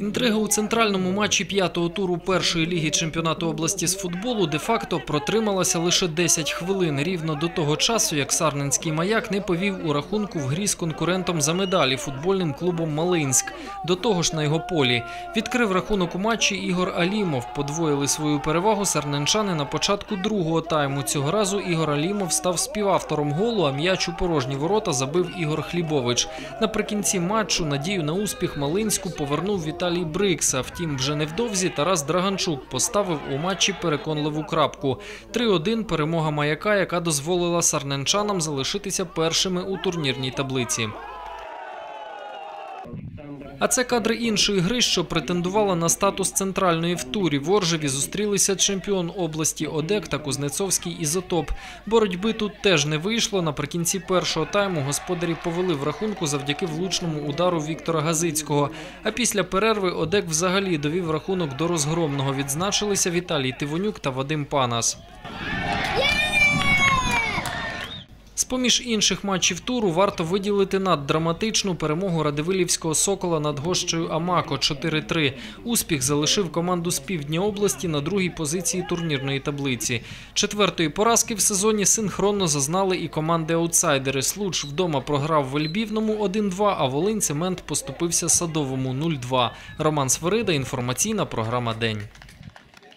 Інтрига у центральному матчі п'ятого туру першої ліги чемпіонату області з футболу де-факто протрималася лише 10 хвилин, рівно до того часу, як Сарненський маяк не повів у рахунку в грі з конкурентом за медалі футбольним клубом Малинськ. До того ж на його полі відкрив рахунок у матчі Ігор Алімов. Подвоїли свою перевагу сарненчани на початку другого тайму. Цього разу Ігор Алімов став співавтором голу, а м'яч у порожні ворота забив Ігор Хлібович. Наприкінці матчу надію на успіх Малинську повернув Віталій Брикса. Втім, вже невдовзі Тарас Драганчук поставив у матчі переконливу крапку. 3-1 перемога маяка, яка дозволила сарненчанам залишитися першими у турнірній таблиці. А це кадри іншої гри, що претендувала на статус центральної в турі. В Оржеві зустрілися чемпіон області Одек та Кузнецовський ізотоп. Боротьби тут теж не вийшло. Наприкінці першого тайму господарі повели в рахунку завдяки влучному удару Віктора Газицького. А після перерви Одек взагалі довів рахунок до розгромного. Відзначилися Віталій Тивонюк та Вадим Панас. З-поміж інших матчів туру варто виділити наддраматичну перемогу Радивилівського сокола над гощею Амако 4-3. Успіх залишив команду з півдня області на другій позиції турнірної таблиці. Четвертої поразки в сезоні синхронно зазнали і команди аутсайдери. Случ вдома програв в Ельбівному 1-2, а Волинь Цемент поступився Садовому 0-2. Роман Сверида, інформаційна програма День.